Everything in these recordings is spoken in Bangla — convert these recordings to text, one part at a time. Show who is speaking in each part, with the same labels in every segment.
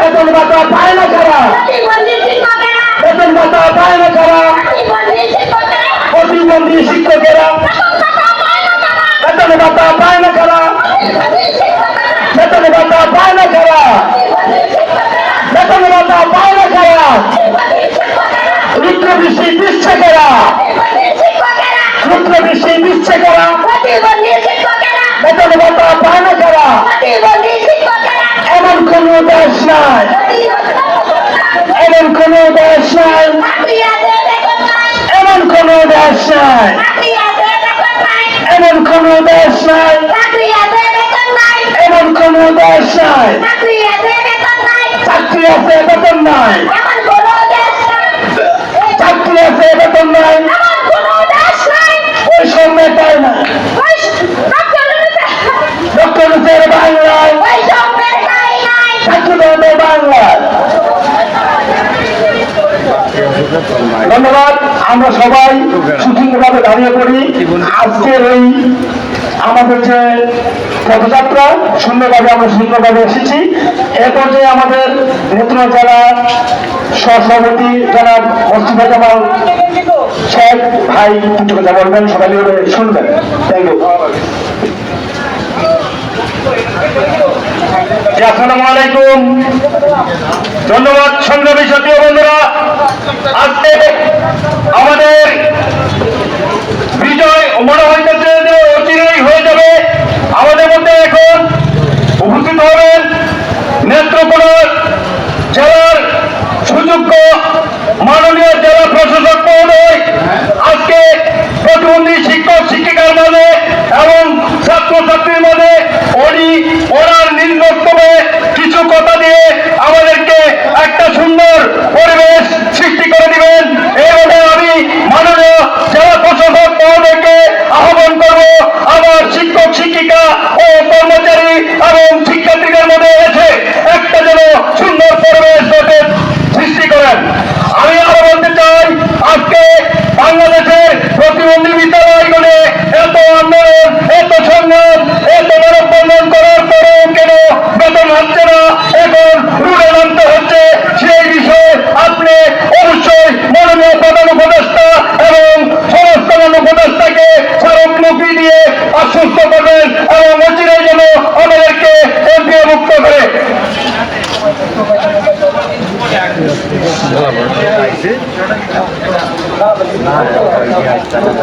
Speaker 1: বেতন ভাতা পায় না কারা বেতন ভাতা পায় না কারা, প্রতিবন্ধী শিক্ষকেরা বেতন ভাতা পায় না কারা, এমন কোন দেশ নাই। নাই এমন কোন দেশ নাই এমন কোন দেশ নাই চাকরি আছে বেতন নাই চাকরি আছে বেতন নাই ওই সঙ্গে পায় না ডক্টর হুসেন বাংলায় চাকরি দেবে বাংলায় ধন্যবাদ, আমরা সবাই সুন্দরভাবে দাঁড়িয়ে পড়ি। আজকের এই আমাদের যে পদযাত্রা, সুন্দরভাবে আমরা সুন্দরভাবে এসেছি। এ পর্যায়ে আমাদের নতুন জেলা সহসভাপতি জনাব মসজিদা জামাল সাহেব ভাই কিছু কথা বলবেন, সবাই শুনবেন। থ্যাংক ইউ আসসালামু আলাইকুম। ধন্যবাদ সংগ্রামী জাতীয় বন্ধুরা।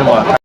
Speaker 1: બરાબર